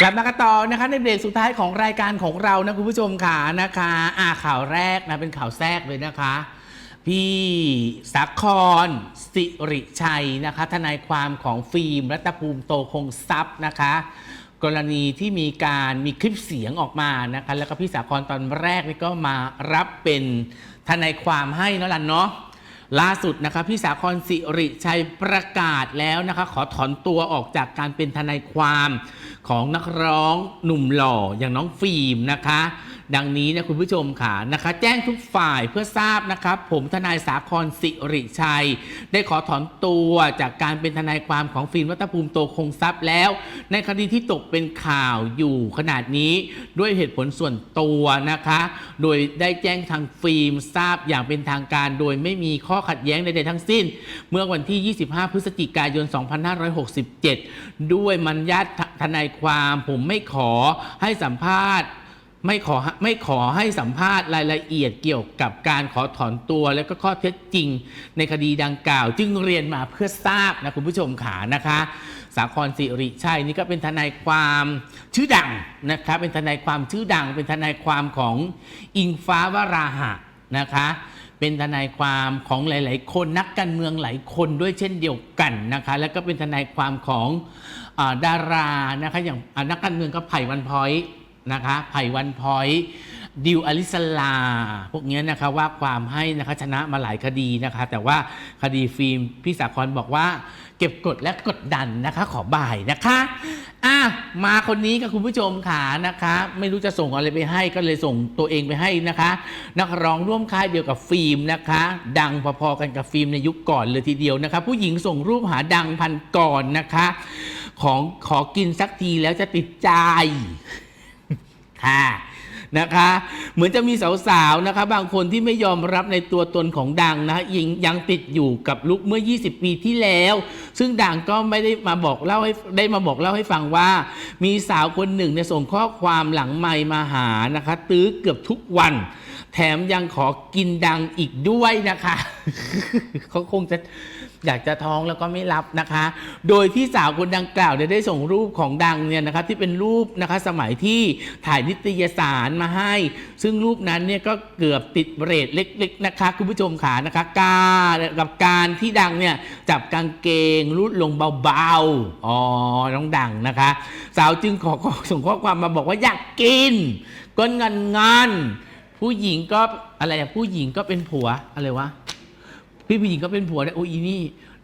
กลับมากันต่อนะคะในเบรกสุดท้ายของรายการของเรานะคุณผู้ชมค่ะนะคะอ่าข่าวแรกนะเป็นข่าวแทรกเลยนะคะ พี่สาครสิริชัยนะคะทนายความของฟิล์มรัตภูมิโตคงทรัพย์นะคะ กรณีที่มีการมีคลิปเสียงออกมานะคะแล้วก็พี่สาครตอนแรกนี่ก็มารับเป็นทนายความให้นะล่ะเนาะ ล่าสุดนะคะพี่สาครสิริชัยประกาศแล้วนะคะ ขอถอนตัวออกจากการเป็นทนายความของนักร้องหนุ่มหล่ออย่างน้องฟิล์มนะคะดังนี้นะคุณผู้ชมค่ะนะคะ แจ้งทุกฝ่ายเพื่อทราบนะครับ ผมทนายสาครสิริชัย ได้ขอถอนตัวจากการเป็นทนายความของฟิล์มรัตภูมิโตคงทรัพย์แล้ว ในคดีที่ตกเป็นข่าวอยู่ขนาดนี้ด้วยเหตุผลส่วนตัวนะคะ โดยได้แจ้งทางฟิล์มทราบอย่างเป็นทางการ โดยไม่มีข้อขัดแย้งใดๆทั้งสิ้น เมื่อวันที่ 25 พฤศจิกายน 2567 ด้วยมันญาติทนายความผมไม่ขอให้สัมภาษณ์ ไม่ขอไม่ขอให้สัมภาษณ์รายละเอียดเกี่ยวกับการขอถอนตัวและก็ข้อเท็จจริง ในคดีดังกล่าว จึงเรียนมาเพื่อทราบนะคุณผู้ชมขานะคะ สาครสิริชัยนี่ก็เป็นทนายความชื่อดังนะคะเป็นทนายความชื่อดัง เป็นทนายความของอิงฟ้าวราหะนะคะเป็นทนายความของหลาย ๆ คนนักการเมืองหลายคนด้วยเช่นเดียวกันนะคะ แล้วก็เป็นทนายความของอดารานะคะอย่างนักการเมืองก็ไผ่วันพ้อย นะคะไผ่วันพอยดิวอลิสลา พวกนี้นะคะว่าความให้นะคะชนะมาหลายคดีนะคะ แต่ว่าคดีฟิล์มพี่สาครบอกว่า เก็บกดและกดดันนะคะ ขอบ่ายนะคะอะมาคนนี้กับคุณผู้ชมขานะคะ ไม่รู้จะส่งอะไรไปให้ก็เลยส่งตัวเองไปให้นะคะ นักร้องร่วมค่ายเดียวกับฟิล์มนะคะ ดังพอๆกันกับฟิล์มในยุคก่อนเลยทีเดียวนะคะ ผู้หญิงส่งรูปหาดังพันก่อนนะคะ ของขอกินสักทีแล้วจะติดใจ ค่ะนะคะ เหมือนจะมีสาวๆนะคะบางคนที่ไม่ยอมรับในตัวตนของดังนะยิงยังติดอยู่กับลุกเมื่อ 20 ปีที่แล้ว ซึ่งดังก็ไม่ได้มาบอกเล่าให้ได้มาบอกเล่าให้ฟังว่า มีสาวคนหนึ่งเนี่ยส่งข้อความหลังไมมาหานะคะ ตื้อเกือบทุกวัน แถมยังขอกินดังอีกด้วยนะคะ เขาคงจะอยากจะท้องแล้วก็ไม่รับนะคะ โดยที่สาวคนดังกล่าวเนี่ยได้ส่งรูปของดังเนี่ยนะคะที่เป็นรูปนะคะสมัยที่ถ่ายนิตยสารมาให้ ซึ่งรูปนั้นเนี่ยก็เกือบติดเรทเล็ก ๆนะคะ คุณผู้ชมขานะคะกากับการที่ดังเนี่ยจับกางเกงรูดลงเบาๆอ๋อน้องดังนะคะ สาวจึงขอขอส่งข้อความมาบอกว่าอยากกินก้นเงินงาน ผู้หญิงก็อะไรอะผู้หญิงก็เป็นผัวอะไรวะพี่ผู้หญิงก็เป็นผัวเนี่ยโอ้ยนี่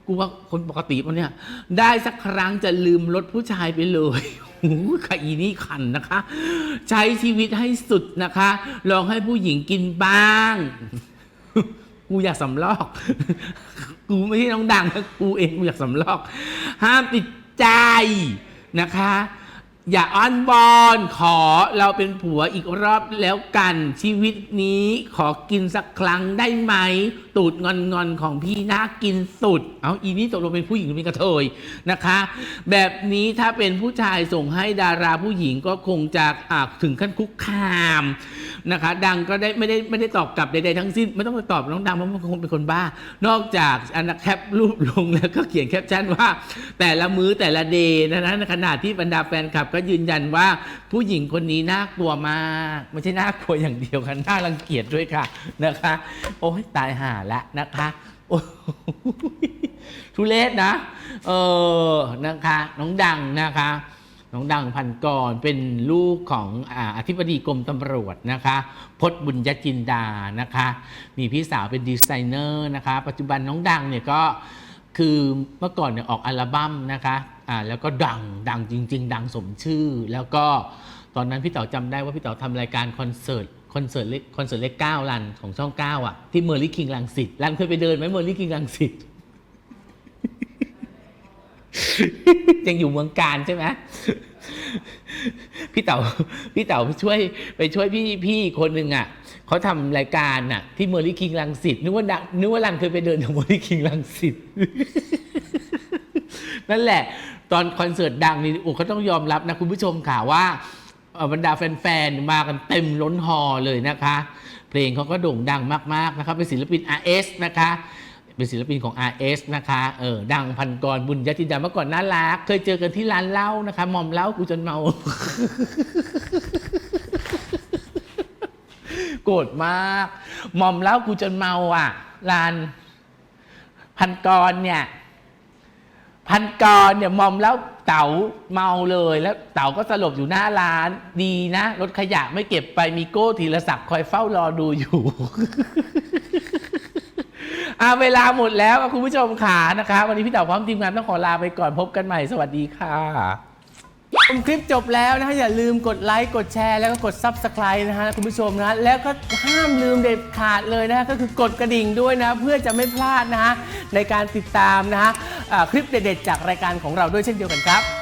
กูว่าคนปกติมันเนี่ย ได้สักครั้งจะลืมรถผู้ชายไปเลยโอ้โหค่ะอีนี่ขันนะคะ ใช้ชีวิตให้สุดนะคะ ลองให้ผู้หญิงกินบ้าง กูอยากสำลอก กูไม่ใช่น้องดังนะกูเองกูอยากสำลอก ห้ามติดใจนะคะ อย่าอ้อนวอนขอเราเป็นผัวอีกรอบแล้วกัน ชีวิตนี้ขอกินสักครั้งได้ไหม ตูดงอนงอนของพี่น่ากินสุด เอาอีนี่ตกลงเป็นผู้หญิงหรือเป็นกระเทยนะคะ แบบนี้ถ้าเป็นผู้ชายส่งให้ดาราผู้หญิงก็คงจะอาถึงขั้นคุกคามนะคะ ดังก็ได้ไม่ได้ไม่ได้ตอบกลับใดๆทั้งสิ้น ไม่ต้องไปตอบน้องดังเพราะมันคงเป็นคนบ้า นอกจากอันแคปรูปลงแล้วก็เขียนแคปชั่นว่า แต่ละมื้อแต่ละเดย์นะนะขณะที่บรรดาแฟนคลับก็ยืนยันว่าผู้หญิงคนนี้น่ากลัวมากไม่ใช่น่ากลัวอย่างเดียวค่ะน่ารังเกียจด้วยค่ะนะคะ โอ้ยตายห่าละนะคะโอ้ทุเลศนะเออนะคะ น้องดังนะคะ น้องดังพันกรเป็นลูกของออธิบดีกรมตำรวจนะคะพจน์บุญยจินดานะคะ มีพี่สาวเป็นดีไซเนอร์นะคะ ปัจจุบันน้องดังเนี่ยก็คือเมื่อก่อนเนี่ยออกอัลบั้มนะคะ อ่าแล้วก็ดังดังจริง ๆ ดังสมชื่อ แล้วก็ตอนนั้นพี่เต๋อจำได้ว่าพี่เต๋อทำรายการคอนเสิร์ตคอนเสิร์ตเล็กคอนเสิร์ตเล็กเก้ารันของช่องเก้าอะที่เมอร์ลี่คิงลังสิตรันเคยไปเดินไหมเมอร์ลี่คิงลังสิตยังอยู่เมืองการใช่ไหมพี่เต๋าพี่เต๋าไปช่วยไปช่วยพี่พี่คนหนึ่งอะเขาทำรายการอะ ที่เมอร์ลี่คิงลังสิตนึกว่านึกว่ารันเคยไปเดินถึงเมอร์ลี่คิงลังสิตนั่นแหละ ตอนคอนเสิร์ตดังนี่โอ้เขาต้องยอมรับนะคุณผู้ชมค่ะว่าบรรดาแฟนๆ มากันเต็มล้นฮอเลยนะคะ เพลงเขาก็โด่งดังมากๆนะคะเป็นศิลปิน RS นะคะ เป็นศิลปินของ RS นะคะเออดังพันกรบุญยตินดาเมื่อก่อนน่ารัก เคยเจอกันที่ร้านเหล้านะคะหมอมเหล้ากูจนเมา โกรธมากหมอมเหล้ากูจนเมาอะลานพันกรเนี่ย พันกรเนี่ยมอมแล้วเต๋าเมาเลยแล้วเต๋าก็สลบอยู่หน้าร้านดีนะรถขยะไม่เก็บไปมีโก้ธีรศักดิ์คอยเฝ้ารอดูอยู่ อาเวลาหมดแล้วคุณผู้ชมขานะคะ วันนี้พี่เต๋าพร้อมทีมงานต้องขอลาไปก่อนพบกันใหม่สวัสดีค่ะชมคลิปจบแล้วนะฮะอย่าลืมกดไลค์กดแชร์แล้วก็กด Subscribe นะฮะคุณผู้ชมนะแล้วก็ห้ามลืมเด็ดขาดเลยนะฮะก็คือกดกระดิ่งด้วยนะ เพื่อจะไม่พลาดนะฮะในการติดตามนะฮะ คลิปเด็ดๆจากรายการของเราด้วยเช่นเดียวกันครับ